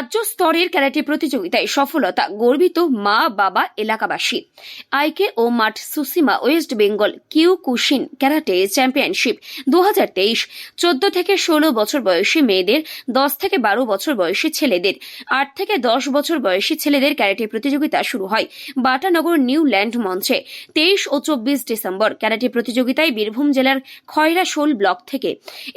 রাজ্য স্তরের ক্যারাটে প্রতিযোগিতায় সফলতা গর্বিত মা বাবা এলাকাবাসী। আইকে ও মাঠ সুসিমা west Bengal kyokushin karate championship দু হাজার তেইশ। চোদ্দ থেকে ষোলো বছর বয়সী মেয়েদের, দশ থেকে বারো বছর বয়সী ছেলেদের, আট থেকে দশ বছর বয়সী ছেলেদের ক্যারাটে প্রতিযোগিতা শুরু হয় বাটানগর নিউ ল্যান্ড মঞ্চে। তেইশ ও চব্বিশ ডিসেম্বর ক্যারাটে প্রতিযোগিতায় বীরভূম জেলার খয়রাশোল ব্লক থেকে।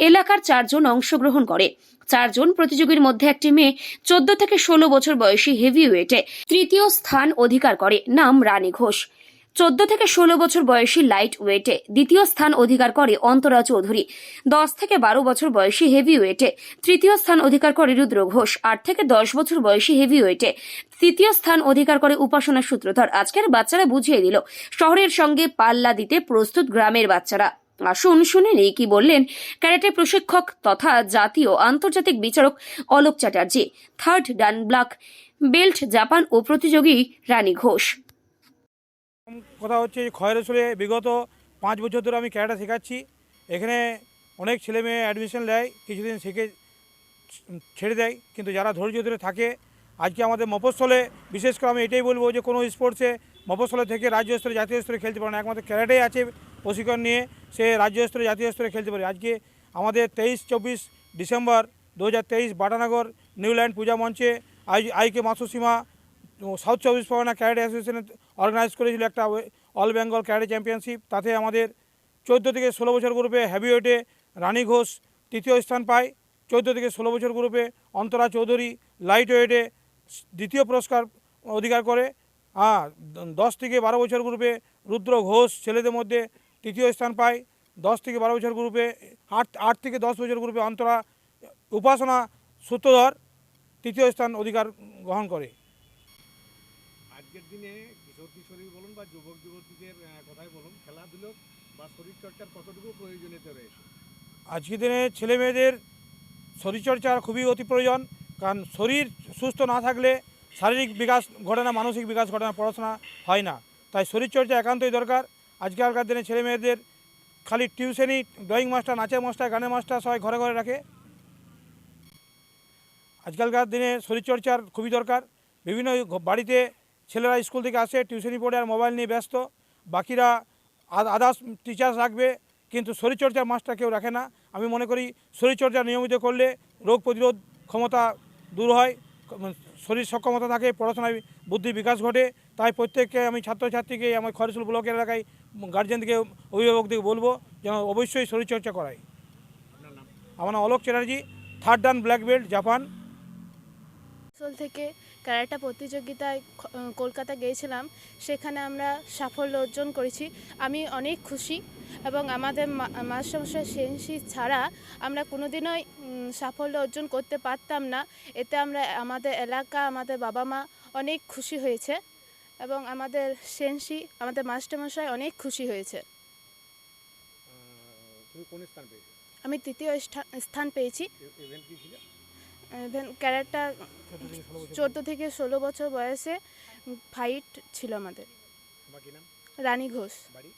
এলাকার চারজন অংশগ্রহণ করে। চারজন প্রতিযোগীর মধ্যে একটি মেয়ে চোদ্দ থেকে ষোলো বছর বয়সী হেভি ওয়েটে তৃতীয় স্থান অধিকার করে, নাম রানী ঘোষ। চোদ্দ থেকে ষোলো বছর বয়সী লাইট ওয়েটে দ্বিতীয় স্থান অধিকার করে অন্তরা চৌধুরী। দশ থেকে বারো বছর বয়সী হেভি ওয়েটে তৃতীয় স্থান অধিকার করে রুদ্র ঘোষ। আট থেকে দশ বছর বয়সী হেভি ওয়েটে তৃতীয় স্থান অধিকার করে উপাসনা সূত্রধর। আজকের বাচ্চারা বুঝিয়ে দিল, শহরের সঙ্গে পাল্লা দিতে প্রস্তুত গ্রামের বাচ্চারা। আসুন শুনে নেই কি বললেন ক্যারাটে প্রশিক্ষক তথা জাতীয় আন্তর্জাতিক বিচারক Alok Chatterjee, third dan black, belt Japan ও প্রতিযোগী রানী ঘোষ। কথা হচ্ছে খয়রেশ্বরে বিগত পাঁচ বছর ধরে আমি ক্যারাটা শেখাচ্ছি। এখানে অনেক ছেলে মেয়ে অ্যাডমিশন নেয়, কিছুদিন শিখে, ছেড়ে দেয়। কিন্তু যারা ধৈর্য ধরে থাকে, আজকে আমাদের মফস্বলে, বিশেষ করে আমি এটাই বলব যে কোনো স্পোর্টসে মফস্বলে থেকে রাজ্য স্তরে, জাতীয় স্তরে খেলতে পারে না। একমাত্র ক্যারাটেই আছে প্রশিক্ষণ নিয়ে। সে রাজ্য স্তরে, জাতীয় স্তরে খেলতে পারে। আজকে আমাদের তেইশ, চব্বিশ ডিসেম্বর দু হাজার তেইশ বাটানগর নিউল্যান্ড পূজা মঞ্চে আই, আইকে মাসুসীমা সাউথ চব্বিশ পরগনা ক্যারেটে অ্যাসোসিয়েশন অর্গানাইজ করেছিল একটা অল বেঙ্গল ক্যারেটে চ্যাম্পিয়নশিপ তাতে আমাদের চোদ্দ থেকে ষোলো বছর গ্রুপে হ্যাভিওয়েটে রানী ঘোষ তৃতীয় স্থান পায়। চোদ্দ থেকে ষোলো বছর গ্রুপে অন্তরা চৌধুরী লাইট ওয়েটে দ্বিতীয় পুরস্কার অধিকার করে। হ্যাঁ দশ থেকে বারো বছর গ্রুপে রুদ্র ঘোষ ছেলেদের মধ্যে তৃতীয় স্থান পায়। দশ থেকে বারো বছর গ্রুপে আট আট থেকে দশ বছর গ্রুপে অন্তরা উপাসনা সূত্রধর তৃতীয় স্থান অধিকার গ্রহণ করে। আজকের দিনে কিশোর কিশোরী বলুন বা যুবক যুবতীদের কথাই বলুন খেলাধুলো বা শরীরচর্চার কতটুকু প্রয়োজনীয়তা রয়েছে? আজকের দিনে ছেলে মেয়েদের শরীরচর্চার খুবই অতি প্রয়োজন কারণ শরীর সুস্থ না থাকলে শারীরিক বিকাশ ঘটে না মানসিক বিকাশ ঘটে না পড়াশোনা হয় না। তাই শরীরচর্চা একান্তই দরকার। আজকালকার দিনে ছেলে মেয়েদের খালি টিউশনই ড্রয়িং মাস্টার নাচের মাস্টার গানের মাস্টার সবাই ঘরে ঘরে রাখে। আজকালকার দিনে শরীরচর্চার খুবই দরকার। বিভিন্ন বাড়িতে ছেলেরা স্কুল থেকে আসে টিউশনি পড়ে আর মোবাইল নিয়ে ব্যস্ত। বাকিরা আদার্স টিচার্স রাখবে, কিন্তু শরীরচর্চার মাস্টার কেউ রাখে না। আমি মনে করি শরীরচর্চা নিয়মিত করলে রোগ প্রতিরোধ ক্ষমতা দূর হয়, শরীর সক্ষমতা থাকে, পড়াশোনায় বুদ্ধির বিকাশ ঘটে। তাই প্রত্যেককে আমি ছাত্রছাত্রীকে, আমার খরসুল ব্লকের এলাকায় গার্জেনদিকে অভিভাবকদেরকে বলব যেন অবশ্যই শরীরচর্চা নাম আমার Alok Chatterjee third dan black belt Japan আসল থেকে ক্যারাটা প্রতিযোগিতায় কলকাতা গিয়েছিলাম, সেখানে আমরা সাফল্য অর্জন করেছি। আমি অনেক খুশি এবং আমাদের মাস্টারমশাই সেন্সি ছাড়া আমরা কোনোদিনই সাফল্য অর্জন করতে পারতাম না। এতে আমরা আমাদের এলাকা, আমাদের বাবা মা অনেক খুশি হয়েছে। এবং আমাদের সেন্সি আমাদের মাস্টারমশাই অনেক খুশি হয়েছে আহ, তুমি কোন স্থান পেয়েছ আমি তৃতীয় স্থান পেয়েছি ইভেন্ট কি ছিল ইভেন ক্যারাটা চোদ্দ থেকে ষোলো বছর বয়সে ফাইট ছিল আমাদের বাকি নাম রানী ঘোষ বাড়ি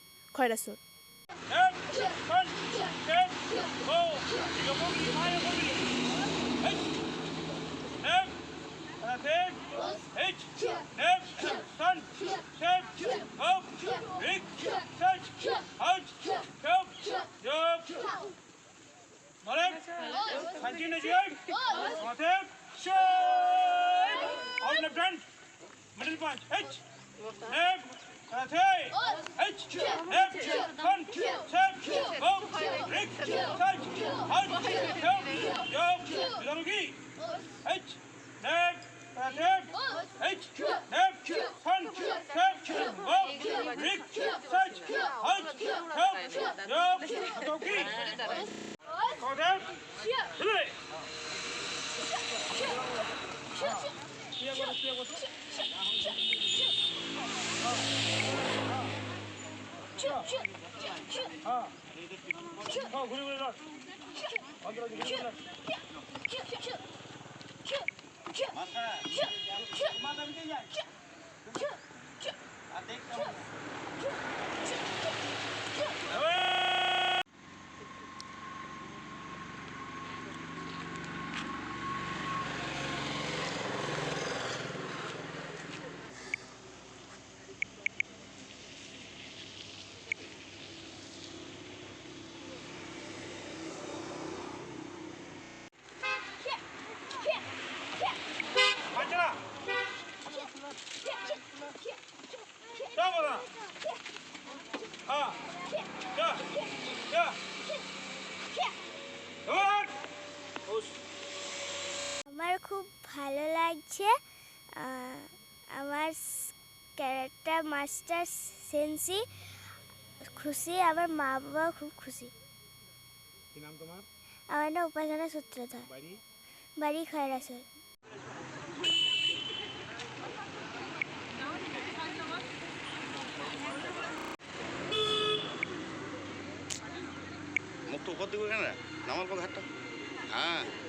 front. Middle punch. Hitch. Left. Hey. Hitch. Left. Punch. Step. Up. Break. Touch. Punch. Jump. Jump. Jump. 아, 그리고 내가 만들어진 게 있나? 맞다. 그만 하면 되냐? 안 되겠다. আহ, আমার ক্যারেক্টার মাস্টার সেন্সি খুশি আমার মা বাবাও খুব খুশি। নাম আমার না উপাসনা সূত্রধর। বাড়ি? বাড়ি খয়রাসল। উপর দিকে কেন নামার পর ঘাটটা। হ্যাঁ।